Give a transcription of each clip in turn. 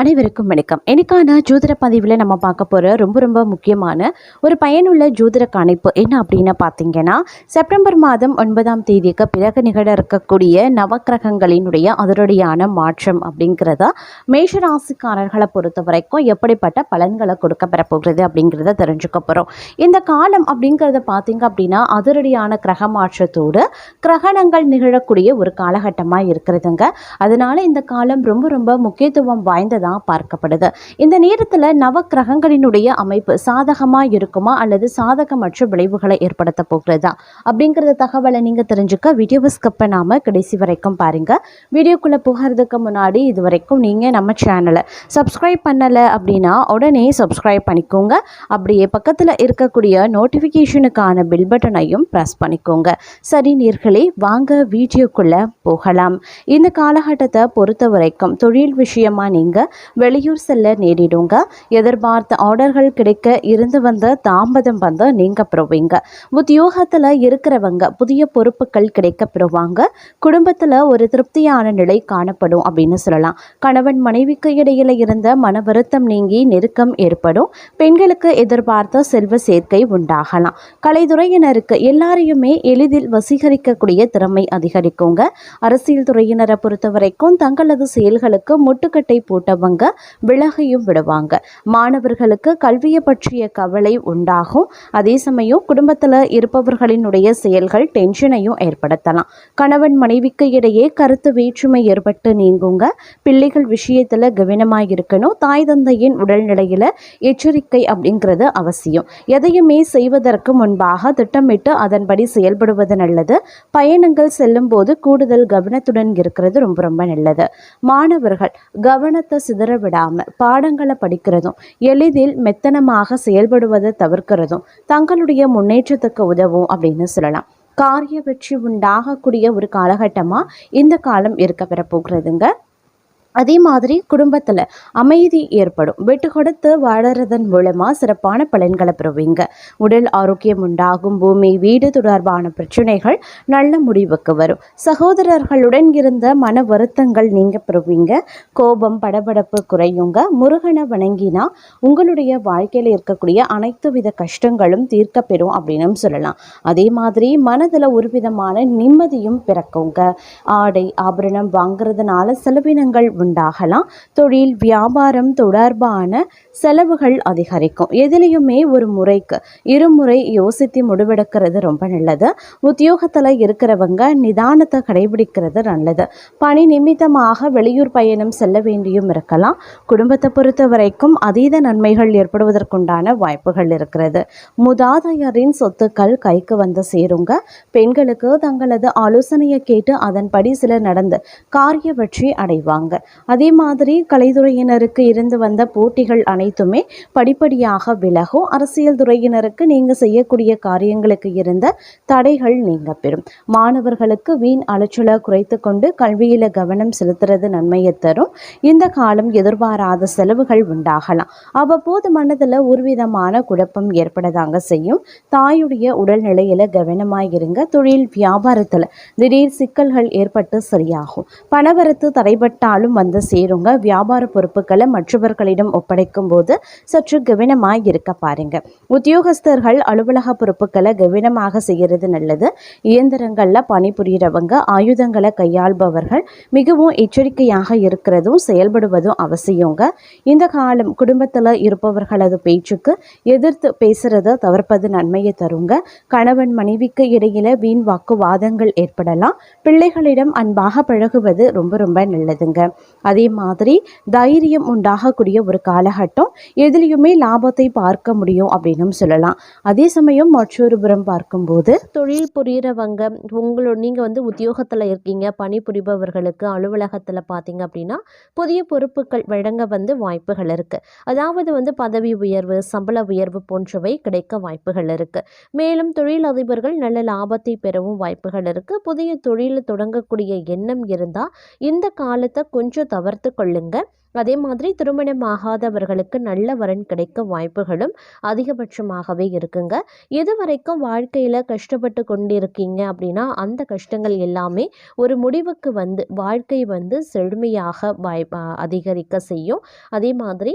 அனைவருக்கும் வணக்கம். எனக்கான ஜோதிட பதிவில் நம்ம பார்க்க போகிற ரொம்ப ரொம்ப முக்கியமான ஒரு பயனுள்ள ஜோதிட கணிப்பு என்ன அப்படின்னு பார்த்தீங்கன்னா செப்டம்பர் மாதம் ஒன்பதாம் தேதிக்கு பிறகு நிகழ இருக்கக்கூடிய நவக்கிரகங்களினுடைய அதனுடையான மாற்றம் அப்படிங்கிறத மேஷராசிக்காரர்களை பொறுத்த வரைக்கும் எப்படிப்பட்ட பலன்களை கொடுக்க பெறப்போகிறது அப்படிங்கிறத தெரிஞ்சுக்க போகிறோம் இந்த காலம் அப்படிங்கிறத பார்த்தீங்க அப்படின்னா அதனுடையான கிரக மாற்றத்தோடு கிரகணங்கள் நிகழக்கூடிய ஒரு காலகட்டமாக இருக்கிறதுங்க. அதனால் இந்த காலம் ரொம்ப ரொம்ப முக்கியத்துவம் வாய்ந்ததாக பார்க்கப்படுது. இந்த நேரத்தில் நவ கிரகங்களினுடைய அமைப்பு சாதகமாக இருக்குமா? அல்லது சாதகமற்ற விளைவுகளை ஏற்படுத்த போகிறதா? அப்படிங்கிறத தகவலை நீங்கள் தெரிஞ்சுக்க வீடியோவை ஸ்கிப் பண்ணாமல் கடைசி வரைக்கும் பாருங்கள் வீடியோக்குள்ளே போகிறதுக்கு முன்னாடி இது வரைக்கும் நீங்கள் நம்ம சேனலை சப்ஸ்கிரைப் பண்ணலை அப்படின்னா உடனே சப்ஸ்கிரைப் பண்ணிக்கோங்க. அப்படியே பக்கத்தில் இருக்கக்கூடிய நோட்டிஃபிகேஷனுக்கான பில் பட்டனையும் ப்ரெஸ் பண்ணிக்கோங்க. சரி நேர்களே வாங்க வீடியோக்குள்ளே போகலாம். இந்த காலகட்டத்தை பொறுத்த வரைக்கும் தொழில் விஷயமா நீங்கள் வெளியூர் செல்ல நேரிடுங்க. எதிர்பார்த்த ஆர்டர்கள் கிடைக்க இருந்து வந்த தாமதம் வந்து நீங்க பெறுவீங்க. உத்தியோகத்தில் இருக்கிறவங்க புதிய பொறுப்புகள் கிடைக்க பெறுவாங்க. குடும்பத்தில் ஒரு திருப்தியான நிலை காணப்படும் அப்படின்னு சொல்லலாம். கணவன் மனைவிக்கு இடையில இருந்த மன வருத்தம் நீங்கி நெருக்கம் ஏற்படும். பெண்களுக்கு எதிர்பார்த்த செல்வ சேர்க்கை உண்டாகலாம். கலைத்துறையினருக்கு எல்லாரையுமே எளிதில் வசீகரிக்கக்கூடிய திறமை அதிகரிக்குங்க. அரசியல் துறையினரை பொறுத்த வரைக்கும் தங்களது செயல்களுக்கு முட்டுக்கட்டை போட்டவங்க விலகையும் விடுவாங்க. மாணவர்களுக்கு கல்வியை பற்றிய கவலை உண்டாகும். அதே சமயம் குடும்பத்தில் இருப்பவர்களினுடைய செயல்கள் டென்ஷனையும் ஏற்படுத்தலாம். கணவன் மனைவிக்கு இடையே கருத்து வேற்றுமை ஏற்பட்டு நீங்குங்க. பிள்ளைகள் விஷயத்தில் கவனமாக இருக்கணும் தாய் தந்தையின் உடல்நிலையில் எச்சரிக்கை அப்படிங்கிறது அவசியம். எதையுமே செய்வதற்கு முன்பாக திட்டமிட்டு அதன்படி செயல்படுவது நல்லது. பயணங்கள் செல்லும் போது கூடுதல் கவனத்துடன் இருக்கிறது ரொம்ப ரொம்ப நல்லது. மாணவர்கள் கவனத்தை சிதற விடாம பாடங்களை படிக்கிறதும் எளிதில் மெத்தனமாக செயல்படுவதை தவிர்க்கிறதும் தங்களுடைய முன்னேற்றத்துக்கு உதவும் அப்படின்னு சொல்லலாம். காரிய வெற்றி உண்டாகக்கூடிய ஒரு காலகட்டமாக இந்த காலம் இருக்க பெற போகிறதுங்க அதே மாதிரி குடும்பத்தில் அமைதி ஏற்படும். விட்டு கொடுத்து வாழறதன் மூலமாக சிறப்பான பலன்களை பெறுவீங்க. உடல் ஆரோக்கியம் உண்டாகும். பூமி வீடு தொடர்பான பிரச்சனைகள் நல்ல முடிவுக்கு வரும். சகோதரர்களுடன் இருந்த மன வருத்தங்கள் நீங்கள் பெறுவீங்க. கோபம் படபடப்பு குறையுங்க. முருகனை வணங்கினா உங்களுடைய வாழ்க்கையில் இருக்கக்கூடிய அனைத்து வித கஷ்டங்களும் தீர்க்கப்பெறும் அப்படின்னு சொல்லலாம். அதே மாதிரி மனதில் ஒரு விதமான நிம்மதியும் பிறக்குங்க. ஆடை ஆபரணம் வாங்குறதுனால செலவினங்கள் உண்டாகலாம். தொழில் வியாபாரம் தொடர்பான செலவுகள் அதிகரிக்கும். எதுலேயுமே ஒரு முறைக்கு இருமுறை யோசித்து முடிவெடுக்கிறது ரொம்ப நல்லது. உத்தியோகத்தில் இருக்கிறவங்க நிதானத்தை கடைபிடிக்கிறது நல்லது. பணி நிமித்தமாக வெளியூர் பயணம் செல்ல வேண்டியும் இருக்கலாம். குடும்பத்தை பொறுத்த வரைக்கும் அதீத நன்மைகள் ஏற்படுவதற்குண்டான வாய்ப்புகள் இருக்கிறது. முதாதையரின் சொத்துக்கள் கைக்கு வந்து சேருங்க. பெண்களுக்கு தங்களது ஆலோசனையை கேட்டு அதன்படி சிலர் நடந்து காரிய வெற்றி அடைவாங்க. அதே மாதிரி கலைத்துறையினருக்கு இருந்து வந்த போட்டிகள் அனைத்துமே படிப்படியாக விலகும். அரசியல் துறையினருக்கு நீங்கள் செய்யக்கூடிய காரியங்களுக்கு இருந்த தடைகள் நீங்க பெறும். மாணவர்களுக்கு வீண் அலைச்சலை குறைத்து கொண்டு கல்வியில் கவனம் செலுத்துறது நன்மையை தரும். இந்த காலம் எதிர்பாராத செலவுகள் உண்டாகலாம். அவ்வப்போது மனதில் ஒருவிதமான குழப்பம் ஏற்படதாங்க செய்யும். தாயுடைய உடல்நிலையில் கவனமாயிருங்க தொழில் வியாபாரத்தில் திடீர் சிக்கல்கள் ஏற்பட்டு சரியாகும். பணவரத்து தடைபட்டாலும் வந்து சேருங்க. வியாபார பொறுப்புகளை மற்றவர்களிடம் ஒப்படைக்கும் போது சற்று கவனமாக இருக்க பாருங்க. உத்தியோகஸ்தர்கள் அலுவலக பொறுப்புகளை கவனமாக செய்கிறது நல்லது. இயந்திரங்களில் பணிபுரியறவங்க ஆயுதங்களை கையாள்பவர்கள் மிகவும் எச்சரிக்கையாக இருக்கிறதும் செயல்படுவதும் அவசியங்க. இந்த காலம் குடும்பத்தில் இருப்பவர்களது பேச்சுக்கு எதிர்த்து பேசுறதை தவிர்ப்பது நன்மையை தருங்க. கணவன் மனைவிக்கு இடையில வீண் வாக்குவாதங்கள் ஏற்படலாம். பிள்ளைகளிடம் அன்பாக பழகுவது ரொம்ப ரொம்ப நல்லதுங்க. அதே மாதிரி தைரியம் உண்டாகக்கூடிய ஒரு காலகட்டம் எதுலேயுமே லாபத்தை பார்க்க முடியும் அப்படின்னு சொல்லலாம். அதே சமயம் மற்றொரு புறம் பார்க்கும்போது தொழில் புரிகிறவங்க உங்களோட நீங்கள் வந்து உத்தியோகத்தில் இருக்கீங்க பணிபுரிபவர்களுக்கு அலுவலகத்தில் பார்த்தீங்க அப்படின்னா புதிய பொறுப்புகள் வழங்க வந்து வாய்ப்புகள் இருக்குது அதாவது வந்து பதவி உயர்வு சம்பள உயர்வு போன்றவை கிடைக்க வாய்ப்புகள் இருக்குது மேலும் தொழிலதிபர்கள் நல்ல லாபத்தை பெறவும் வாய்ப்புகள் இருக்குது புதிய தொழில் தொடங்கக்கூடிய எண்ணம் இருந்தால் இந்த காலத்தை கொஞ்சம் கொஞ்சம் தவிர்த்து கொள்ளுங்க. அதே மாதிரி திருமணம் ஆகாதவர்களுக்கு நல்ல வரன் கிடைக்க வாய்ப்புகளும் அதிகபட்சமாகவே இருக்குங்க. எது வரைக்கும் வாழ்க்கையில் கஷ்டப்பட்டு கொண்டிருக்கீங்க அப்படின்னா அந்த கஷ்டங்கள் எல்லாமே ஒரு முடிவுக்கு வந்து வாழ்க்கை வந்து செழுமையாக வாய் அதிகரிக்க செய்யும். அதே மாதிரி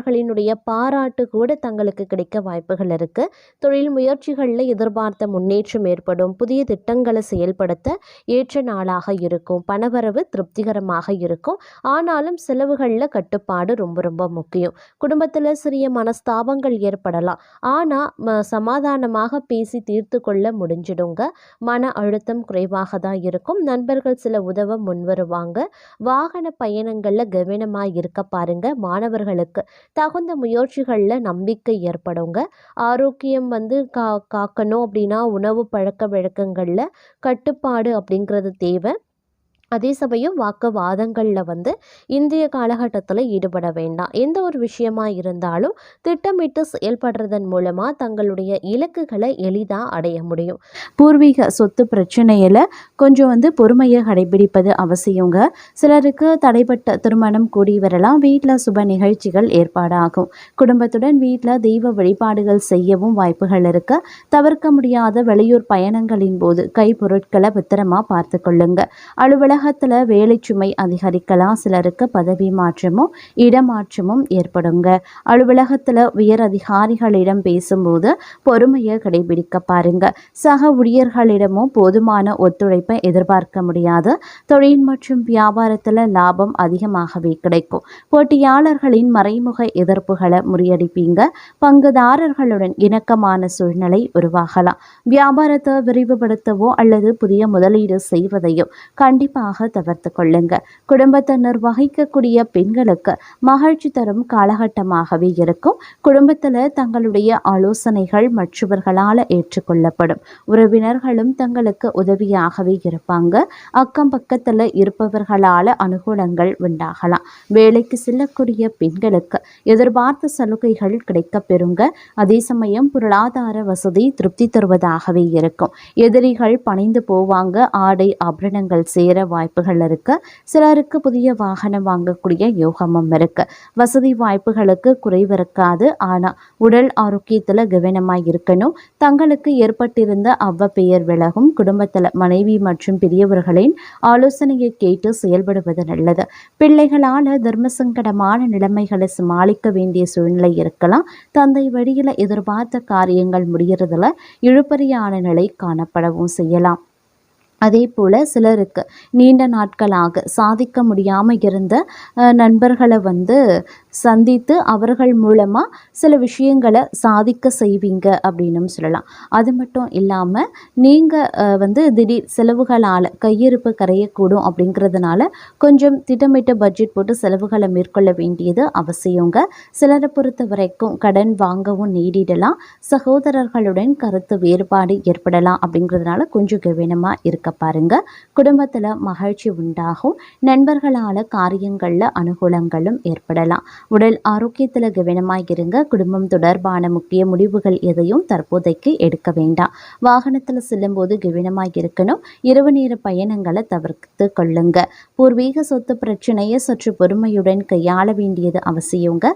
மேலாளர்களினுடைய பாராட்டு கூட தங்களுக்கு கிடைக்க வாய்ப்புகள் இருக்கு. தொழில் முயற்சிகளில் எதிர்பார்த்த முன்னேற்றம் ஏற்படும். புதிய திட்டங்களை செயல்படுத்த ஏற்ற நாளாக இருக்கும். பணவரவு திருப்திகரமாக இருக்கும். ஆனாலும் செலவுகளில் கட்டுப்பாடு ரொம்ப ரொம்ப முக்கியம். குடும்பத்தில் சிறிய மனஸ்தாபங்கள் ஏற்படலாம். ஆனால் சமாதானமாக பேசி தீர்த்து கொள்ள முடிஞ்சிடுங்க. மன அழுத்தம் குறைவாக தான் இருக்கும். நண்பர்கள் சில உதவ முன்வருவாங்க. வாகன பயணங்களில் கவனமாக இருக்க பாருங்க. மாணவர்களுக்கு தகுந்த முயற்சிகளில் நம்பிக்கை ஏற்படுங்க. ஆரோக்கியம் வந்து கா காக்கணும் அப்படின்னா உணவு பழக்க வழக்கங்களில் கட்டுப்பாடு அப்படிங்கிறது தேவை. அதே சமயம் வாக்குவாதங்களில் வந்து இந்திய காலகட்டத்தில் ஈடுபட வேண்டாம். எந்த ஒரு விஷயமா இருந்தாலும் திட்டமிட்டு செயல்படுறதன் மூலமாக தங்களுடைய இலக்குகளை எளிதாக அடைய முடியும். பூர்வீக சொத்து பிரச்சனையில் கொஞ்சம் வந்து பொறுமையை கடைபிடிப்பது அவசியங்க. சிலருக்கு தடைப்பட்ட திருமணம் கூடி வரலாம். வீட்டில் சுப நிகழ்ச்சிகள் ஏற்பாடாகும். குடும்பத்துடன் வீட்டில் தெய்வ வழிபாடுகள் செய்யவும் வாய்ப்புகள் இருக்க. தவிர்க்க முடியாத வெளியூர் பயணங்களின் போது கைப்பொருட்களை பத்திரமா பார்த்து கொள்ளுங்க. அலுவலகத்தில் வேலைச்சுமை அதிகரிக்கலாம் சிலருக்கு பதவி மாற்றமும் இடமாற்றமும் ஏற்படுங்க. அலுவலகத்தில் உயர் அதிகாரிகளிடம் பேசும்போது பொறுமையை கடைபிடிக்க பாருங்க. சக ஊழியர்களிடமும் போதுமான ஒத்துழைப்பை எதிர்பார்க்க முடியாது. தொழில் மற்றும் வியாபாரத்தில் லாபம் அதிகமாகவே கிடைக்கும். போட்டியாளர்களின் மறைமுக எதிர்ப்புகளை முறியடிப்பீங்க. பங்குதாரர்களுடன் இணக்கமான சூழ்நிலை உருவாகலாம். வியாபாரத்தை விரிவுபடுத்தவோ அல்லது புதிய முதலீடு செய்வதையோ கண்டிப்பாக தவிர்த்து கொள்ளுங்க. குடும்பத்தை நிர்வகிக்கக்கூடிய பெண்களுக்கு மகிழ்ச்சி தரும் காலகட்டமாகவே இருக்கும். குடும்பத்தில் தங்களுடைய ஆலோசனைகள் மற்றவர்களால் ஏற்றுக்கொள்ளப்படும். உறவினர்களும் தங்களுக்கு உதவியாகவே இருப்பாங்க. அக்கம் பக்கத்தில் இருப்பவர்களால் அனுகூலங்கள் உண்டாகலாம். வேலைக்கு செல்லக்கூடிய பெண்களுக்கு எதிர்பார்த்த சலுகைகள் கிடைக்கப் பெறுங்க. அதே சமயம் பொருளாதார வசதி திருப்தி தருவதாகவே இருக்கும். எதிரிகள் பணிந்து போவாங்க. ஆடை ஆபரணங்கள் சேர வாய்ப்புகள் இருக்கு. சிலருக்கு புதிய வாகனம் வாங்கக்கூடிய யோகமும் இருக்கு. வசதி வாய்ப்புகளுக்கு குறைவு இருக்காது. ஆனால் உடல் ஆரோக்கியத்தில் கவனமாக இருக்கணும். தங்களுக்கு ஏற்பட்டிருந்த அவ்வ பெயர் விலகும். குடும்பத்தில் மனைவி மற்றும் பெரியவர்களின் ஆலோசனையை கேட்டு செயல்படுவது நல்லது. பிள்ளைகளால் தர்ம சங்கடமான நிலைமைகளை சமாளிக்க வேண்டிய சூழ்நிலை இருக்கலாம். தந்தை வழியில் எதிர்பார்த்த காரியங்கள் முடியறதுல இழுபறியான நிலை காணப்படவும் செய்யலாம். அதே போல் சிலருக்கு நீண்ட நாட்களாக சாதிக்க முடியாமல் இருந்த நண்பர்களை வந்து சந்தித்து அவர்கள் மூலமாக சில விஷயங்களை சாதிக்க செய்வீங்க அப்படின்னும் சொல்லலாம். அது மட்டும் இல்லாமல் நீங்கள் வந்து திடீர் செலவுகளால் கையிருப்பு கரையக்கூடும் அப்படிங்கிறதுனால கொஞ்சம் திட்டமிட்ட பட்ஜெட் போட்டு செலவுகளை மேற்கொள்ள வேண்டியது அவசியங்க. சிலரை பொறுத்த வரைக்கும் கடன் வாங்கவும் நேரிடலாம் சகோதரர்களுடன் கருத்து வேறுபாடு ஏற்படலாம் அப்படிங்கிறதுனால கொஞ்சம் கவனமாக இருக்க பாருங்க. குடும்பத்தில் மகிழ்ச்சி உண்டாகும். நண்பர்களால் காரியங்களில் அனுகூலங்களும் ஏற்படலாம். உடல் ஆரோக்கியத்தில் கவனமாக இருங்க. குடும்பம் தொடர்பான முக்கிய முடிவுகள் எதையும் தற்போதைக்கு எடுக்க வேண்டாம். வாகனத்தில் செல்லும்போது கவனமாக இருக்கணும். இரவு நேர பயணங்களை தவிர்த்து கொள்ளுங்க. பூர்வீக சொத்து பிரச்சனையை சற்று பொறுமையுடன் கையாள வேண்டியது அவசியங்க.